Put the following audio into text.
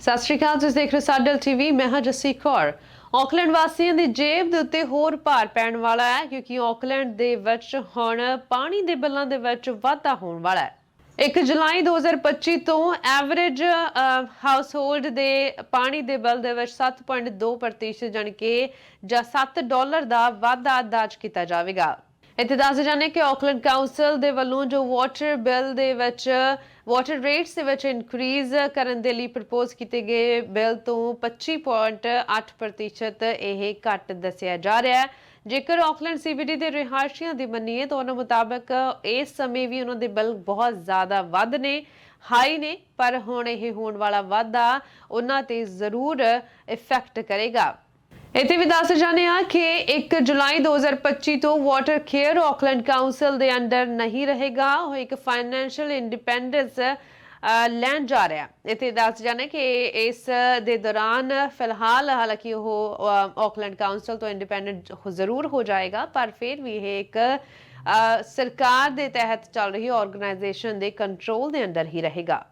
ਸਤਿ ਸ਼੍ਰੀ ਅਕਾਲ, ਤੁਸੀਂ ਦੇਖ ਰਹੇ ਹੋ ਸਾਡਲ ਟੀਵੀ। ਮੈਂ ਹਾਂ ਜਸੀ ਕੌਰ। ਆਕਲੈਂਡ ਵਾਸੀਆਂ ਦੀ ਜੇਬ ਦੇ ਉੱਤੇ ਹੋਰ ਭਾਰ ਪੈਣ ਵਾਲਾ ਹੈ, ਕਿਉਂਕਿ ਆਕਲੈਂਡ ਦੇ ਵਿੱਚ ਹੁਣ ਪਾਣੀ ਦੇ ਬਿੱਲਾਂ ਦੇ ਵਿੱਚ ਵਾਧਾ ਹੋਣ ਵਾਲਾ ਹੈ। 1 ਜੁਲਾਈ 2025 ਤੋਂ ਐਵਰੇਜ ਹਾਊਸਹੋਲਡ ਦੇ ਪਾਣੀ ਦੇ ਬਿੱਲ ਦੇ ਵਿੱਚ 7.2% ਜਾਣੀ ਕਿ ਜਾਂ 7 ਡਾਲਰ ਦਾ ਵਾਧਾ ਦਰਜ ਕੀਤਾ ਜਾਵੇਗਾ। ਇੱਥੇ ਦੱਸ ਜਾਣੇ ਕਿ ਆਕਲੈਂਡ ਕਾਉਂਸਲ ਦੇ ਵੱਲੋਂ ਜੋ ਵਾਟਰ ਬਿੱਲ ਦੇ ਵਿੱਚ ਵਾਟਰ ਰੇਟਸ ਦੇ ਵਿੱਚ ਇਨਕਰੀਜ਼ ਕਰਨ ਦੇ ਲਈ ਪ੍ਰਪੋਜ਼ ਕੀਤੇ ਗਏ ਬਿੱਲ ਤੋਂ 25.8% ਇਹ ਘੱਟ ਦੱਸਿਆ ਜਾ ਰਿਹਾ ਹੈ। ਜੇਕਰ ਆਕਲੈਂਡ ਸੀਬੀਡੀ ਦੇ ਰਿਹਾਇਸ਼ੀਆਂ ਦੀ ਮੰਨੀਏ ਤਾਂ ਉਹਨਾਂ ਮੁਤਾਬਕ ਇਸ ਸਮੇਂ ਵੀ ਉਹਨਾਂ ਦੇ ਬਿੱਲ ਬਹੁਤ ਜ਼ਿਆਦਾ ਵੱਧ ਨੇ ਹਾਈ ਨੇ, ਪਰ ਹੁਣ ਇਹ ਹੋਣ ਵਾਲਾ ਵਾਧਾ ਉਹਨਾਂ ਤੇ ਜ਼ਰੂਰ ਇਫੈਕਟ ਕਰੇਗਾ। ਇੱਥੇ ਵੀ ਦੱਸ ਜਾਣੇ ਆ ਕਿ 1 ਜੁਲਾਈ 2025 ਤੋਂ ਵਾਟਰ ਕੇਅਰ ਆਕਲੈਂਡ ਕਾਉਂਸਲ ਦੇ ਅੰਡਰ ਨਹੀਂ ਰਹੇਗਾ। ਉਹ ਇੱਕ ਫਾਈਨੈਂਸ਼ੀਅਲ ਇੰਡੀਪੈਂਡੈਂਸ ਲੈਣ ਜਾ ਰਿਹਾ। ਇੱਥੇ ਦੱਸ ਜਾਣੇ ਕਿ ਇਸ ਦੇ ਦੌਰਾਨ ਫਿਲਹਾਲ ਹਾਲਾਂਕਿ ਉਹ ਆਕਲੈਂਡ ਕਾਉਂਸਲ ਤੋਂ ਇੰਡੀਪੈਂਡੈਂਟ ਜ਼ਰੂਰ ਹੋ ਜਾਏਗਾ, ਪਰ ਫਿਰ ਵੀ ਇਹ ਇੱਕ ਸਰਕਾਰ ਦੇ ਤਹਿਤ ਚੱਲ ਰਹੀ ਆਰਗੇਨਾਈਜੇਸ਼ਨ ਦੇ ਕੰਟਰੋਲ ਦੇ ਅੰਦਰ ਹੀ ਰਹੇਗਾ।